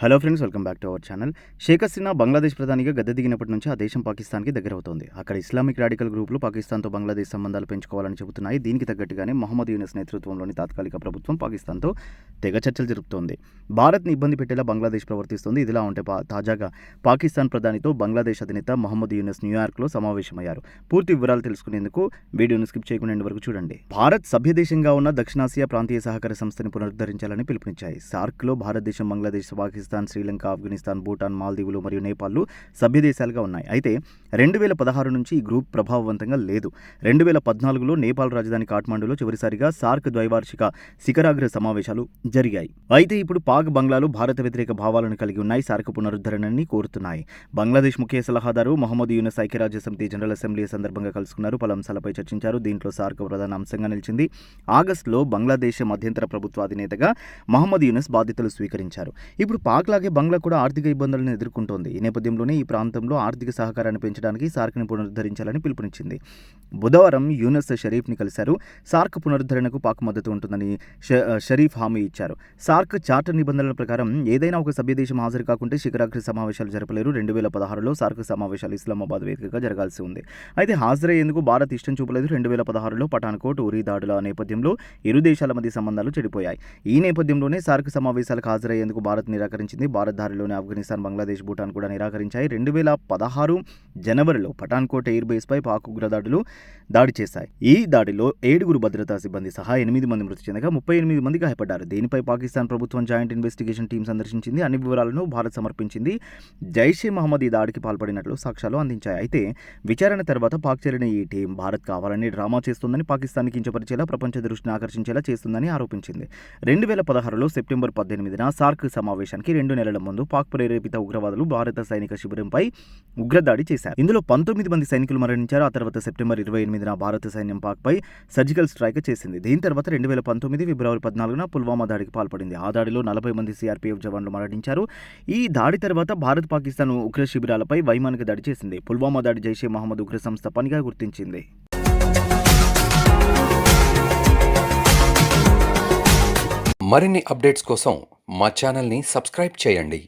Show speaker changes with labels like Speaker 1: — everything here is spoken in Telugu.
Speaker 1: Hello friends welcome back to our channel. Sheikh Hasina Bangladesh ప్రధానిగా గద్దె దిగినప్పటి నుంచి ఆ దేశం పాకిస్తాన్కి దగ్గరవుతోంది అక్కడ ఇస్లామిక్ రాడికల్ గ్రూపులు పాకిస్తాన్తో బంగ్లాదేశ్ సంబంధాలు పెంచుకోవాలని చెబుతున్నాయి. దీనికి తగ్గట్టుగానే మహమ్మద్ యూనిస్ నేతృత్వంలోని తాత్కాలిక ప్రభుత్వం పాకిస్తాన్తో తెగ చర్చలు జరుపుతోంది. భారత్ని ఇబ్బంది పెట్టేలా బంగ్లాదేశ్ ప్రవర్తిస్తోంది. ఇదిలా ఉంటే తాజాగా పాకిస్తాన్ ప్రధానితో బంగ్లాదేశ్ అధినేత మహమ్మద్ యూనిస్ న్యూయార్క్లో సమావేశమయ్యారు. పూర్తి వివరాలు తెలుసుకునేందుకు వీడియోను స్కిప్ చేయకుండా వరకు చూడండి. భారత్ సభ్య దేశంగా ఉన్న దక్షిణాసియా ప్రాంతీయ సహకార సంస్థని పునరుద్ధరించాలని పిలుపునిచ్చాయి. సార్క్లో భారతదేశం బంగ్లాదేశ్ పాకిస్తాన్ శ్రీలంక ఆఫ్ఘనిస్తాన్ భూటాన్ మాల్దీవులు మరియు నేపాల్లు సభ్య దేశాలుగా ఉన్నాయి. అయితే రెండు వేల పదహారు నుంచి ఈ గ్రూప్ ప్రభావవంతంగా లేదు. రెండు వేల పద్నాలుగులో నేపాల్ రాజధాని కాఠ్మండూలో చివరిసారిగా సార్క్ ద్వైవార్షిక శిఖరాగ్ర సమావేశాలు జరిగాయి. అయితే ఇప్పుడు పాక్ బంగ్లాలు భారత వ్యతిరేక భావాలను కలిగి ఉన్నాయి. సార్క్ పునరుద్ధరణని కోరుతున్నాయి. బంగ్లాదేశ్ ముఖ్య సలహాదారు మహమ్మద్ యూనస్ ఐక్యరాజ్య సమితి జనరల్ అసెంబ్లీ సందర్భంగా కలుసుకున్నారు. పలు అంశాలపై చర్చించారు. దీంట్లో సార్క్ ప్రధాన అంశంగా నిలిచింది. ఆగస్టులో బంగ్లాదేశ్ మధ్యంతర ప్రభుత్వ అధినేతగా మహమ్మద్ యూనస్ బాధ్యతలు స్వీకరించారు. ఇప్పుడు పాక్ లాగే బంగ్లా కూడా ఆర్థిక ఇబ్బందులను ఎదుర్కొంటోంది. ఈ నేపథ్యంలోనే ఈ ప్రాంతంలో ఆర్థిక సహకారాన్ని పెంచడానికి సార్క్ని పునరుద్ధరించాలని పిలుపునిచ్చింది. బుధవారం యూనస్ షరీఫ్ని కలిశారు. సార్క్ పునరుద్ధరణకు పాక్ మద్దతు ఉంటుందని ష- షరీఫ్ హామీ ఇచ్చారు. సార్క్ చార్టర్ నిబంధనల ప్రకారం ఏదైనా ఒక సభ్యదేశం హాజరు కాకుంటే శిఖరాగ్ర సమావేశాలు జరపలేరు. రెండు వేల పదహారులో సార్క్ సమావేశాలు ఇస్లామాబాద్ వేదికగా జరగాల్సి ఉంది. అయితే హాజరయ్యేందుకు భారత్ ఇష్టం చూపలేదు. రెండు వేల పదహారులో పఠాన్కోట్ ఉరీ దాడుల నేపథ్యంలో ఇరు దేశాల మధ్య సంబంధాలు చెడిపోయాయి. ఈ నేపథ్యంలోనే సార్క్ సమావేశాలకు హాజరయ్యేందుకు భారత్ నిరాకరించింది. భారత్ దారిలోని ఆఫ్ఘనిస్తాన్ బంగ్లాదేశ్ భూటాన్ కూడా నిరాకరించాయి. రెండు వేల పదహారు జనవరిలో పఠాన్కోట్ ఎయిర్ బేస్పై పాక్ ఉగ్రదాడులు దాడి చేశాయి. ఈ దాడిలో ఏడుగురు భద్రతా సిబ్బంది సహా ఎనిమిది మంది మృతి చెందగా ముప్పై ఎనిమిది మంది గాయపడ్డారు. దీనిపై పాకిస్తాన్ ప్రభుత్వం జాయింట్ ఇన్వెస్టిగేషన్ టీం సందర్శించింది. అన్ని వివరాలను భారత్ సమర్పించింది. జైషే మహమ్మద్ ఈ దాడికి పాల్పడినట్లు సాక్ష్యాలు అందించాయి. అయితే విచారణ తర్వాత పాక్ చేరిన ఈ టీం భారత్ కావాలని డ్రామా చేస్తుందని పాకిస్తాన్ కించపరిచేలా ప్రపంచ దృష్టిని ఆకర్షించేలా చేస్తుందని ఆరోపించింది. రెండు వేల పదహారులో సెప్టెంబర్ పద్దెనిమిదిన సార్క్ సమావేశానికి రెండు నెలల ముందు పాక్ ప్రేరేపిత ఉగ్రవాదులు భారత సైనిక శిబిరంపై ఉగ్రదాడి చేశారు. ఇందులో పంతొమ్మిది మంది సైనికులు మరణించారు. ఆ తర్వాత సెప్టెంబర్ ఇరవై ఎనిమిదిన భారత సైన్యం పాక్పై సర్జికల్ స్ట్రైక్ చేసింది. దీని తర్వాత రెండు వేల పంతొమ్మిది ఫిబ్రవరి పద్నాలుగున పుల్వామా దాడికి పాల్పడింది. ఆ దాడిలో నలభై మంది సీఆర్పీఎఫ్ జవాన్లు మరణించారు. ఈ దాడి తర్వాత భారత్ పాకిస్తాన్ ఉగ్ర శిబిరాలపై వైమానిక దాడి చేసింది. పుల్వామా దాడి జైషే మహమ్మద్ ఉగ్ర సంస్థ పనిగా గుర్తించింది.
Speaker 2: మరిన్ని అప్డేట్స్ కోసం మా ఛానల్ని సబ్స్క్రైబ్ చేయండి.